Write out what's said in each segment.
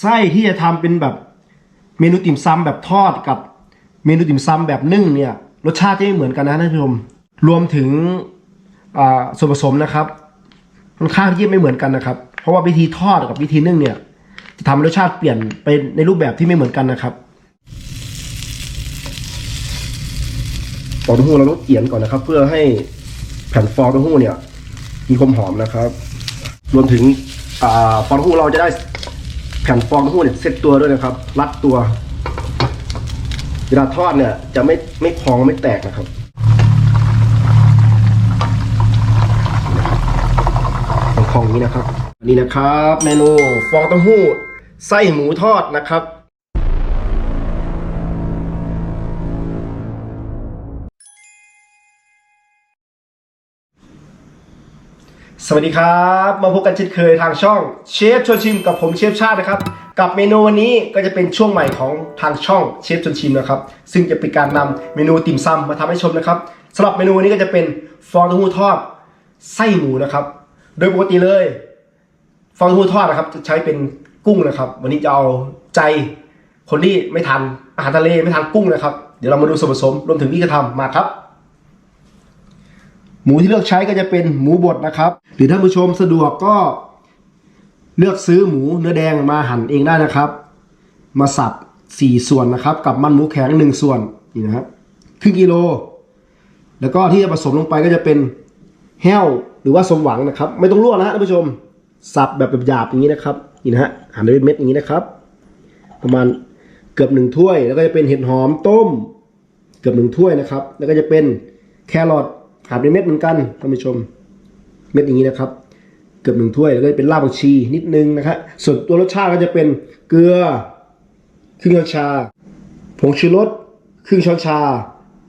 ไส้ที่จะทำเป็นแบบเมนูติ่มซำแบบทอดกับเมนูติ่มซำแบบนึ่งเนี่ยรสชาติจะไม่เหมือนกันนะท่านผู้ชมรวมถึงส่วนผสมนะครับค่อนข้างที่จะไม่เหมือนกันนะครับ เพราะว่าวิธีทอดกับวิธีนึ่งเนี่ย จะทำรสชาติเปลี่ยนไปในรูปแบบที่ไม่เหมือนกันนะครับฟองเต้าหู้เราต้องเกี่ยนก่อนนะครับ เพื่อให้แผ่นฟองเต้าหู้เนี่ย มีความหอมนะครับ รวมถึงอ่าฟองเต้าหู้เราจะได้ กันฟองต้าหู้เนี่ยเซ็ตตัวด้วยนะครับ รัดตัว เวลาทอดเนี่ย จะไม่ไม่พองไม่แตกนะครับพองนี้นะครับนี่นะครับเมนูฟองเต้าหู้ไส้หมูทอดนะครับ สวัสดีครับ มาพบกันเช่นเคยทางช่องเชฟชวนชิมกับผมเชฟชาตินะครับ กับเมนูวันนี้ก็จะเป็นช่วงใหม่ของทางช่องเชฟชวนชิมนะครับ ซึ่งจะเป็นการนำเมนูติ่มซำมาทำให้ชมนะครับสำหรับเมนูวันนี้ก็จะเป็นฟองเต้าหู้ทอดไส้หมูนะครับ โดยปกติเลย ฟองเต้าหู้ทอดนะครับจะใช้เป็นกุ้งนะครับ วันนี้จะเอาใจคนที่ไม่ทานอาหารทะเลไม่ทานกุ้งนะครับ เดี๋ยวเรามาดูส่วนผสมรวมถึงวิธีทำมาครับ หมูที่เลือกใช้ก็จะเป็นหมูบดนะครับ หรือท่านผู้ชมสะดวกก็เลือกซื้อหมูเนื้อแดงมาหั่นเองได้นะครับ มาสับสี่ส่วนนะครับ กับมันหมูแข็งหนึ่งส่วนนี่นะครับครึ่งกิโล แล้วก็ที่จะผสมลงไปก็จะเป็นแห้วหรือว่าสมหวังนะครับ ไม่ต้องลวกนะฮะท่านผู้ชมสับแบบหยาบอย่างนี้นะครับนี่นะฮะหั่นเป็นเม็ดอย่างนี้นะครับ ประมาณเกือบหนึ่งถ้วย แล้วก็จะเป็นเห็ดหอมต้ม เกือบหนึ่งถ้วยนะครับ แล้วก็จะเป็นแครอท หั่นเป็นเม็ดเหมือนกันท่านผู้ชม เม็ดอย่างนี้นะครับ เกือบหนึ่งถ้วยแล้วก็เป็นรากผักชีนิดนึงนะครับส่วนตัวรสชาติก็จะเป็นเกลือครึ่งช้อนชา ผงชูรสครึ่งช้อนชา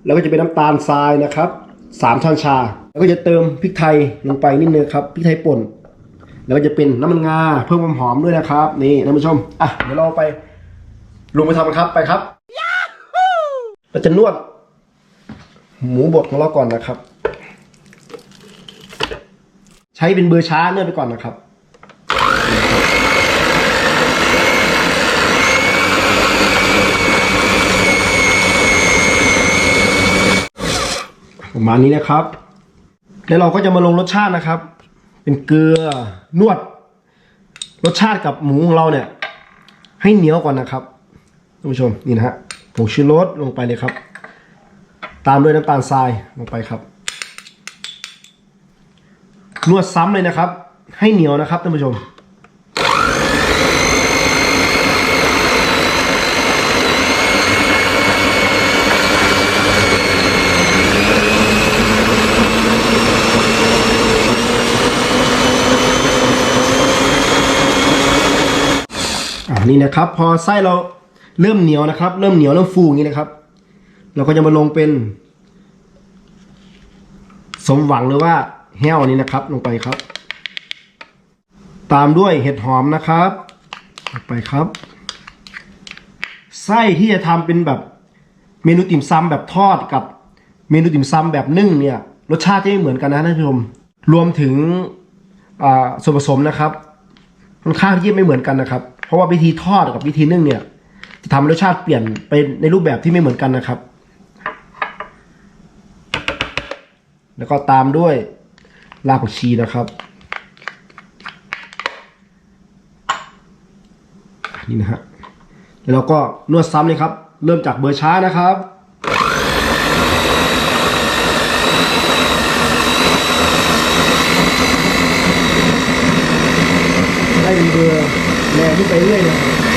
แล้วก็จะเป็นน้ำตาลทรายนะครับสามช้อนชา แล้วก็จะเติมพริกไทยลงไปนิดนึงครับพริกไทยป่น แล้วก็จะเป็นน้ำมันงาเพิ่มความหอมด้วยนะครับ นี่ท่านผู้ชมอะเดี๋ยวเราไปลงไปทำกันครับไปครับเราจะนวด หมูบดของเราก่อนนะครับ ใช้เป็นเบอร์ช้าเนื่อไปก่อนนะครับ ประมาณนี้นะครับ แล้วเราก็จะมาลงรสชาตินะครับ เป็นเกลือนวด รสชาติกับหมูของเราเนี่ย ให้เหนียวก่อนนะครับท่านผู้ชมนี่นะฮะผงชูรสลงไปเลยครับ ตามด้วยน้ำตาลทรายลงไปครับ นวดซ้ำเลยนะครับ ให้เหนียวนะครับท่านผู้ชมอ่านี่นะครับ พอไส้เราเริ่มเหนียวนะครับ เริ่มเหนียวเริ่มฟูอย่างนี้นะครับ เราก็จะมาลงเป็น สมหวังหรือว่า แห้วนี้นะครับ ลงไปครับ ตามด้วยเห็ดหอมนะครับลงไปครับ ไส้ที่จะทำเป็นแบบเมนูติ่มซำแบบทอดกับเมนูติ่มซำแบบนึ่งเนี่ย รสชาติจะไม่เหมือนกันนะท่านผู้ชม รวมถึงส่วนผสมนะครับค่อนข้างที่จะไม่เหมือนกันนะครับ เพราะว่าวิธีทอดกับวิธีนึ่งเนี่ยจะทำรสชาติเปลี่ยนไปในรูปแบบที่ไม่เหมือนกันนะครับ แล้วก็ตามด้วย รากผักชีนะครับนี่นะฮะแล้วเราก็นวดซ้ำเลยครับ เริ่มจากเบอร์ช้านะครับได้เป็นเบอร์แรงขึ้นไปเรื่อยนะครับ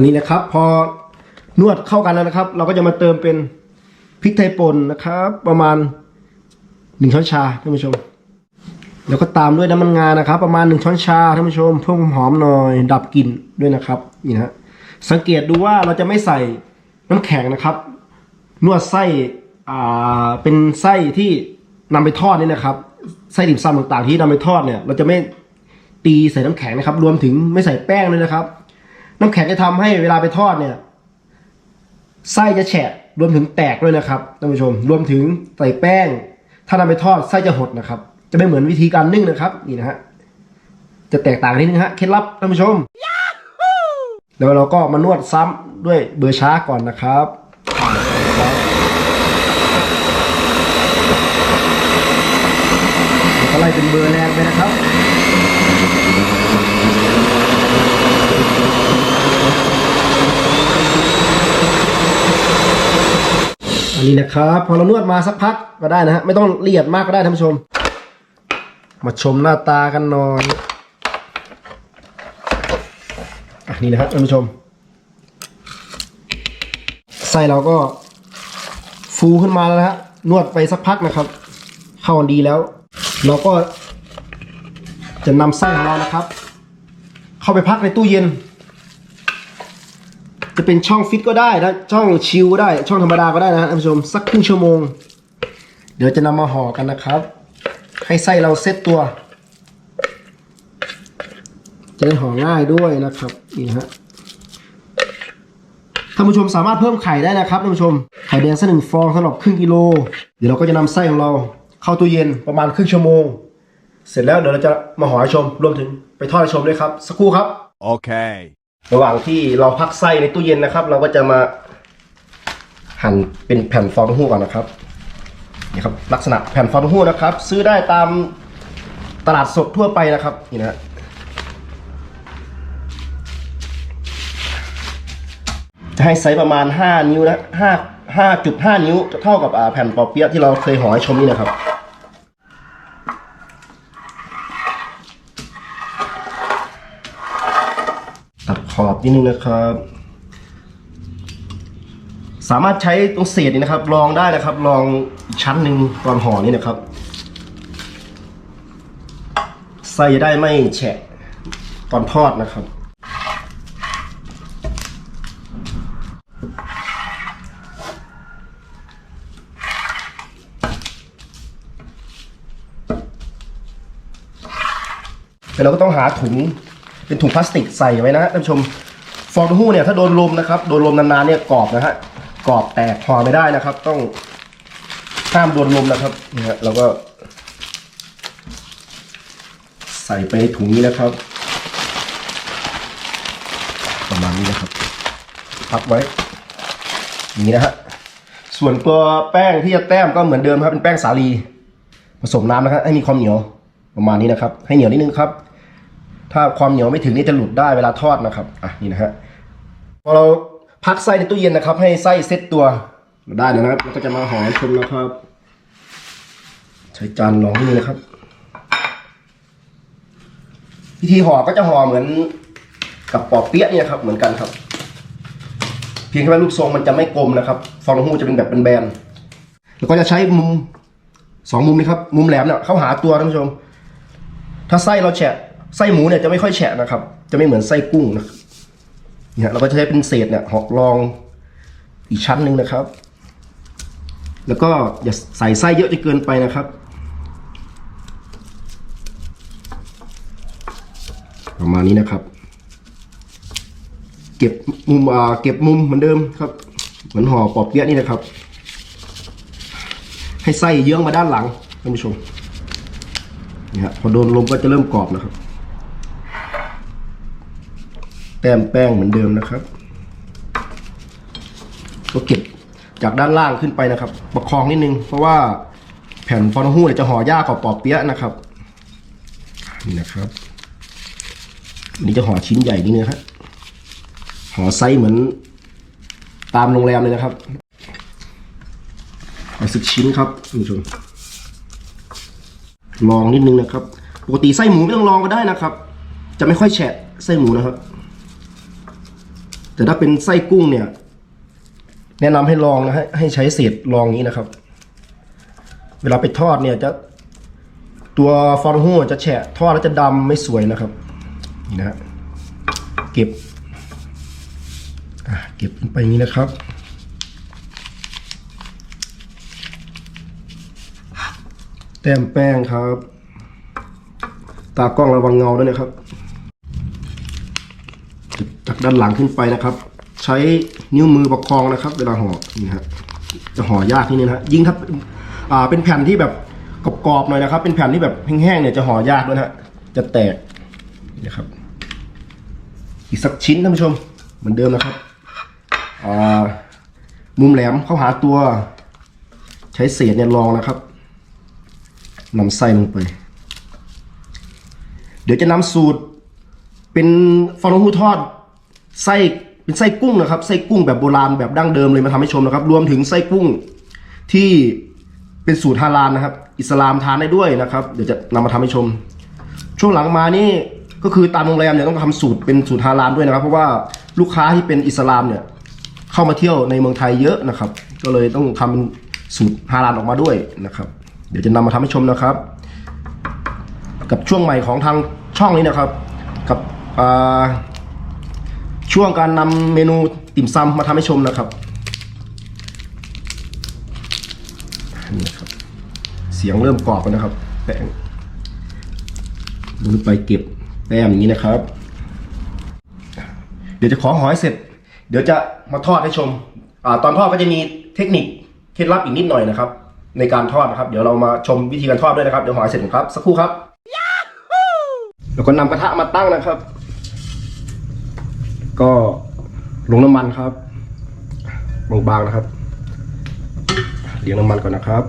นนี้นะครับ พอนวดเข้ากันแล้วนะครับ เราก็จะมาเติมเป็นพริกไทยป่นนะครับ ประมาณหนึ่งช้อนชาท่านผู้ชม แล้วก็ตามด้วยน้ำมันงานะครับ ประมาณหนึ่งช้อนชาท่านผู้ชมเพิ่มความหอมหน่อย ดับกลิ่นด้วยนะครับนี่นะฮะสังเกตดูว่าเราจะไม่ใส่น้ำแข็งนะครับ นวดไส้อ่าเป็นไส้ที่นำไปทอดนี่นะครับไส้ดิบซำต่างๆที่นำไปทอดเนี่ย เราจะไม่ตีใส่น้ำแข็งนะครับ รวมถึงไม่ใส่แป้งเลยนะครับ น้ำแข็งจะทำให้เวลาไปทอดเนี่ยไส้จะแฉะรวมถึงแตกด้วยนะครับท่านผู้ชม รวมถึงใส่แป้ง ถ้านำไปทอดไส้จะหดนะครับ จะไม่เหมือนวิธีการนึ่งนะครับนี่นะฮะจะแตกต่างนิดนึงฮะเคล็ดลับท่านผู้ชมแล้วเราก็มานวดซ้ำด้วยเบอร์ช้าก่อนนะครับก็ไล่เป็นเบอร์แรงไปนะครับ อันนี้นะครับพอเรานวดมาสักพักก็ได้นะฮะไม่ต้องละเอียดมากก็ได้ท่านผู้ชม มาชมหน้าตากันหน่อยอันนี้นะครับท่านผู้ชมไส้เราก็ฟูขึ้นมาแล้วนะฮะนวดไปสักพักนะครับ เข้ากันดีแล้ว เราก็จะนำไส้ของเรานะครับ เข้าไปพักในตู้เย็น จะเป็นช่องฟิตก็ได้นะช่องชิลก็ได้ ช่องธรรมดาก็ได้นะท่านผู้ชมสักครึ่งชั่วโมง เดี๋ยวจะนำมาห่อกันนะครับ ให้ไส้เราเซ็ตตัว จะได้ห่อง่ายด้วยนะครับนี่นะฮะท่านผู้ชมสามารถเพิ่มไข่ได้นะครับท่านผู้ชมไข่แดงสักหนึ่งฟองสำหรับครึ่งกิโล เดี๋ยวเราก็จะนำไส้ของเราเข้าตู้เย็นประมาณครึ่งชั่วโมง เสร็จแล้วเดี๋ยวเราจะมาห่อให้ชมรวมถึงไปทอดให้ชมด้วยครับ สักครู่ครับ Okay. ระหว่างที่เราพักไส้ในตู้เย็นนะครับ เราก็จะมาหั่นเป็นแผ่นฟองหู้ก่อนนะครับนี่ครับลักษณะแผ่นฟองหู้นะครับ ซื้อได้ตามตลาดสดทั่วไปนะครับนี่นะฮะจะให้ไซส์ประมาณ 5 นิ้วนะ5 5.5 นิ้วจะเท่ากับแผ่นปอเปี๊ยะที่เราเคยห่อให้ชมนี่นะครับ ตัดข อบนิดนึงนะครับ สามารถใช้ตรงเศษนี่นะครับลองได้นะครับลองชั้นหนึ่งตอนห่อนี่นะครับไส้จะได้ไม่แฉะตอนทอดนะครับ แต่เราก็ต้องหาถุง เป็นถุงพลาสติกใส่ไว้นะฮะท่านผู้ชมฟองเต้าหู้เนี่ยถ้าโดนลมนะครับโดนลมนานๆเนี่ยกรอบนะฮะกรอบแตกห่อไม่ได้นะครับ ต้องห้ามโดนลมนะครับนี่ฮะเราก็ ใส่ไปถุงนี้นะครับ ประมาณนี้นะครับพับไว้นี้นะฮะส่วนตัวแป้งที่จะแต้มก็เหมือนเดิมครับเป็นแป้งสาลีผสมน้ำนะครับให้มีความเหนียวประมาณนี้นะครับ ให้เหนียวนิดนึงครับ ถ้าความเหนียวไม่ถึงนี่จะหลุดได้เวลาทอดนะครับอะนี่นะฮะพอเราพักไส้ในตู้เย็นนะครับ ให้ไส้เซ็ตตัวได้แล้วนะครับแล้วก็จะมาห่อให้ชมนะครับ ใช้จานรองนี่นะครับวิธีห่อก็จะห่อเหมือนกับปอเปี๊ยะเนี่ยครับเหมือนกันครับ เพียงแค่ว่าลูกทรงมันจะไม่กลมนะครับฟองหูจะเป็นแบบเป็นแบนๆแล้วก็จะใช้มุมสองมุมนี้ครับ มุมแหลมเนี่ยเข้าหาตัวท่านผู้ชม ถ้าไส้เราแฉะ ไส้หมูเนี่ยจะไม่ค่อยแฉะนะครับ จะไม่เหมือนไส้กุ้งนะเนี่ยเราก็จะใช้เป็นเศษเนี่ยหอกรองอีกชั้นหนึ่งนะครับ แล้วก็อย่าใส่ไส้เยอะจนเกินไปนะครับ ประมาณนี้นะครับ เก็บมุมอ่าเก็บมุมเหมือนเดิมครับ เหมือนห่อปอบเปี๊ยะนี่นะครับ ให้ไส้เยื้องมาด้านหลังท่านผู้ชมนี่ฮะพอโดนลมก็จะเริ่มกรอบนะครับ แต้มแป้งเหมือนเดิมนะครับก็เก็บจากด้านล่างขึ้นไปนะครับ ประคองนิดนึง เพราะว่าแผ่นฟองเต้าหู้เนี่ยจะห่อยากกว่าปอบเปี๊ยะนะครับนี่นะครับอันนี้จะห่อชิ้นใหญ่นิดนึงครับห่อไซส์เหมือนตามโรงแรมเลยนะครับเอาสิบชิ้นครับท่านผู้ชมลองนิดนึงนะครับ ปกติไส้หมูไม่ต้องลองก็ได้นะครับ จะไม่ค่อยแฉะไส้หมูนะครับ แต่ถ้าเป็นไส้กุ้งเนี่ย แนะนำให้ลองนะฮะให้ใช้เศษลองนี้นะครับ เวลาไปทอดเนี่ยจะตัวฟองหู้จะแฉะทอดแล้วจะดำไม่สวยนะครับ นี่นะฮะเก็บเก็บไปอย่างนี้นะครับแต้มแป้งครับ ตากล้องระวังเงาด้วยนะครับ จากด้านหลังขึ้นไปนะครับ ใช้นิ้วมือประคองนะครับ เวลาห่อนี่ฮะจะห่อยากนิดนึงนะฮะยิ่งถ้าอ่าเป็นแผ่นที่แบบกรอบๆหน่อยนะครับ เป็นแผ่นที่แบบแห้งๆเนี่ยจะห่อยากด้วยนะฮะจะแตกนี่นะครับ อีกสักชิ้นท่านผู้ชมเหมือนเดิมนะครับอ่ามุมแหลมเข้าหาตัว ใช้เศษเนี่ยรองนะครับนำไส้ลงไป เดี๋ยวจะนำสูตร เป็นฟองเต้าหู้ทอดไส้เป็นไส้กุ้งนะครับไส้กุ้งแบบโบราณแบบดั้งเดิมเลยมาทำให้ชมนะครับ รวมถึงไส้กุ้งที่เป็นสูตรฮาลาลนะครับ อิสลามทานได้ด้วยนะครับ เดี๋ยวจะนำมาทำให้ชม ช่วงหลังมานี่ก็คือตามโรงแรมเนี่ยต้องทำสูตรเป็นสูตรฮาลาลด้วยนะครับ เพราะว่าลูกค้าที่เป็นอิสลามเนี่ยเข้ามาเที่ยวในเมืองไทยเยอะนะครับ ก็เลยต้องทำเป็นสูตรฮาลาลออกมาด้วยนะครับ เดี๋ยวจะนำมาทำให้ชมนะครับ กับช่วงใหม่ของทางช่องนี้นะครับ กับ ช่วงการนำเมนูติ่มซำมาทำให้ชมนะครับนี่ครับ เสียงเริ่มกรอบแล้วนะครับแป้งมือไปเก็บแต้มอย่างนี้นะครับ เดี๋ยวจะขอหอยเสร็จ เดี๋ยวจะมาทอดให้ชมอตอนทอดก็จะมีเทคนิคเคล็ดลับอีกนิดหน่อยนะครับ ในการทอดนะครับ เดี๋ยวเรามาชมวิธีการทอดด้วยนะครับเดี๋ยวหอยเสร็จครับสักครู่ครับแล้วก็นำกระทะมาตั้งนะครับ ก็ลงน้ำมันครับบางๆนะครับเลี้ยงน้ำมันก่อนนะครับ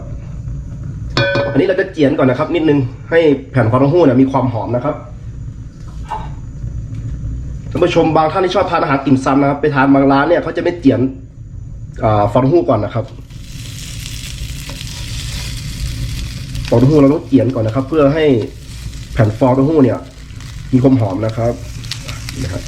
อันนี้เราจะเจียนก่อนนะครับ นิดนึงให้แผ่นฟองเต้าหู้นี่ยมีความหอมนะครับท่านผู้ชมบางท่านที่ชอบทานอาหารติ่มซำนะครับ ไปทานบางร้านเนี่ยเขาจะไม่เจียนฟองหู้ก่อนนะครับฟองหู้เราต้องเจียนก่อนนะครับ เพื่อให้แผ่นฟองหู้เนี่ย มีความหอมนะครับนะครับ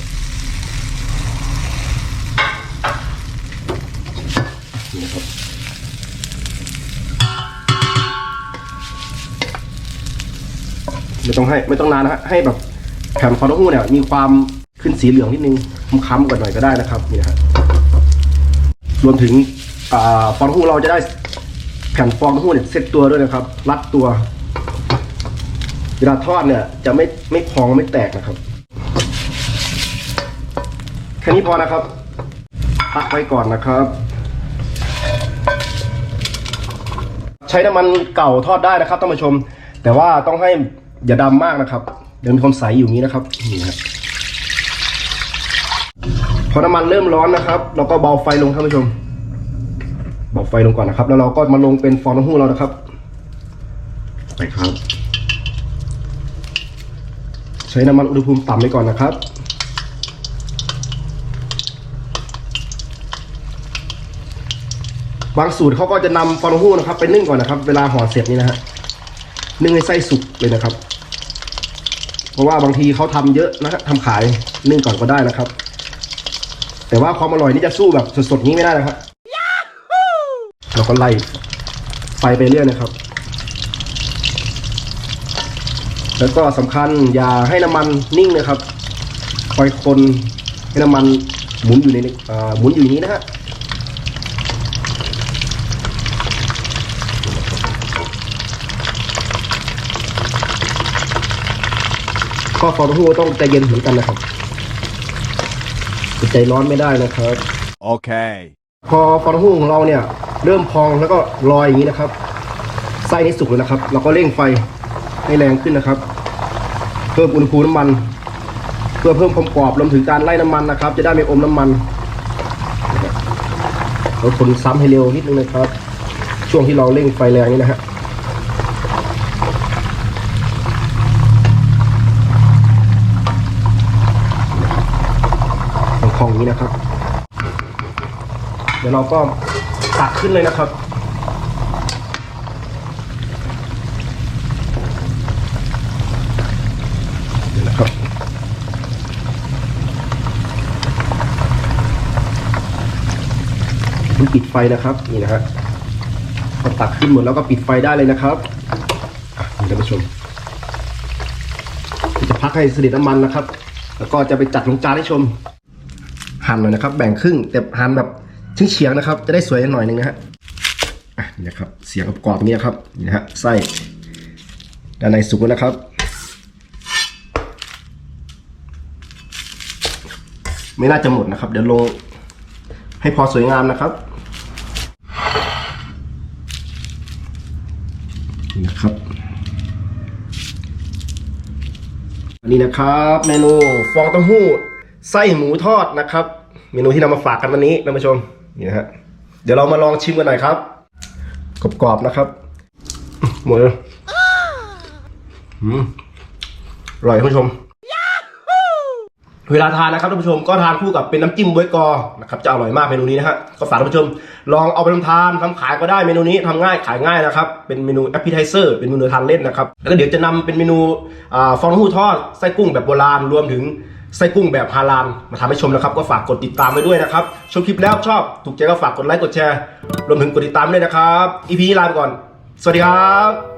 ไม่ต้องให้ไม่ต้องนานนะฮะให้แบบแผ่นฟองเต้าหู้เนี่ยมีความขึ้นสีเหลืองนิดนึงค้ำๆกว่าหน่อยก็ได้นะครับนี่นะฮะรวมถึงฟองหูเราจะได้แผ่นฟองหูเนี่ยเซ็ตตัวด้วยนะครับ รัดตัวเวลาทอดเนี่ยจะไม่ไม่พองไม่แตกนะครับแค่นี้พอนะครับพักไว้ก่อนนะครับ ใช้น้ำมันเก่าทอดได้นะครับท่านผู้ชม แต่ว่าต้องให้ อย่าดำมากนะครับเดี๋ยวมีความใสอยู่อย่างนี้นะครับนี่นะครับพอน้ำมันเริ่มร้อนนะครับ เราก็เบาไฟลงท่านผู้ชม เบาไฟลงก่อนนะครับ แล้วเราก็มาลงเป็นฟองน้ำหู้เรานะครับไปครับ ใช้น้ำมันอุณหภูมิต่ำไว้ก่อนนะครับบางสูตรเขาก็จะนำฟองเต้าหู้นะครับ ไปนึ่งก่อนนะครับ เวลาห่อเสร็จนี่นะฮะนึ่งให้ไส้สุกเลยนะครับ เพราะว่าบางทีเขาทำเยอะนะฮะทำขายนึ่งก่อนก็ได้นะครับ แต่ว่าความอร่อยนี่จะสู้แบบสดๆนี้ไม่ได้นะครับเราก็ไล่ไฟไปเรื่อยนะครับ แล้วก็สำคัญอย่าให้น้ำมันนิ่งนะครับคอยคนให้น้ำมันหมุนอยู่ในอ่าหมุนอยู่นี้นะฮะ ก็ฟองเต้าหู้ต้องใจเย็นเหมือนกันนะครับใจร้อนไม่ได้นะครับ Okay. พอฟองเต้าหู้ของเราเนี่ย เริ่มพองแล้วก็ลอยอย่างนี้นะครับไส้นี้สุกแล้วนะครับ เราก็เร่งไฟให้แรงขึ้นนะครับ เพิ่มอุณหภูมิน้ำมัน เพื่อเพิ่มความกรอบรวมถึงการไล่น้ำมันนะครับ จะได้ไม่อมน้ำมันนะครับเราคนซ้ำให้เร็วนิดนึงนะครับ ช่วงที่เราเร่งไฟแรงนี้นะฮะ นี้นะครับ เดี๋ยวเราก็ตักขึ้นเลยนะครับเดี๋ยวนะครับคุณปิดไฟนะครับนี่นะฮะพอตักขึ้นหมดแล้วก็ปิดไฟได้เลยนะครับท่านผู้ชมเดี๋ยวจะพักให้เสด็จน้ำมันนะครับ แล้วก็จะไปจัดลงจานให้ชม หั่นหน่อยนะครับ แบ่งครึ่งแต่หั่นแบบเฉียงๆนะครับ จะได้สวยหน่อยหนึงนะฮะอะนี่นะครับ เสียงกรอบๆอย่างนี้นะครับนี่นะฮะไส้ด้านในสุกแล้วนะครับไม่น่าจะหมดนะครับ เดี๋ยวลงให้พอสวยงามนะครับนี่นะครับอันนี้นะครับเมนูฟองเต้าหู้ ไส้หมูทอดนะครับ เมนูที่นำมาฝากกันวันนี้ท่านผู้ชมนี่นะฮะเดี๋ยวเรามาลองชิมกันหน่อยครับกรอบๆนะครับหมดเลยอืมอร่อยท่านผู้ชม เวลาทานนะครับท่านผู้ชมก็ทานคู่กับเป็นน้ำจิ้มบวยกอนะครับจะอร่อยมากเมนูนี้นะฮะก็ฝากท่านผู้ชม ลองเอาไปทำทานทำขายก็ได้เมนูนี้ทำง่ายขายง่ายนะครับ เป็นเมนูแอปเปิลไทเซอร์เป็นเมนูทานเล่นนะครับแล้วก็เดี๋ยวจะนำเป็นเมนูอฟองหู้ทอดไส้กุ้งแบบโบราณรวมถึง ไส้กุ้งแบบฮาลาลมาทำให้ชมนะครับ ก็ฝากกดติดตามไว้ด้วยนะครับ ชมคลิปแล้วชอบถูกใจก็ฝากกดไลค์กดแชร์ รวมถึงกดติดตามด้วยนะครับอีพีลาไปก่อน สวัสดีครับ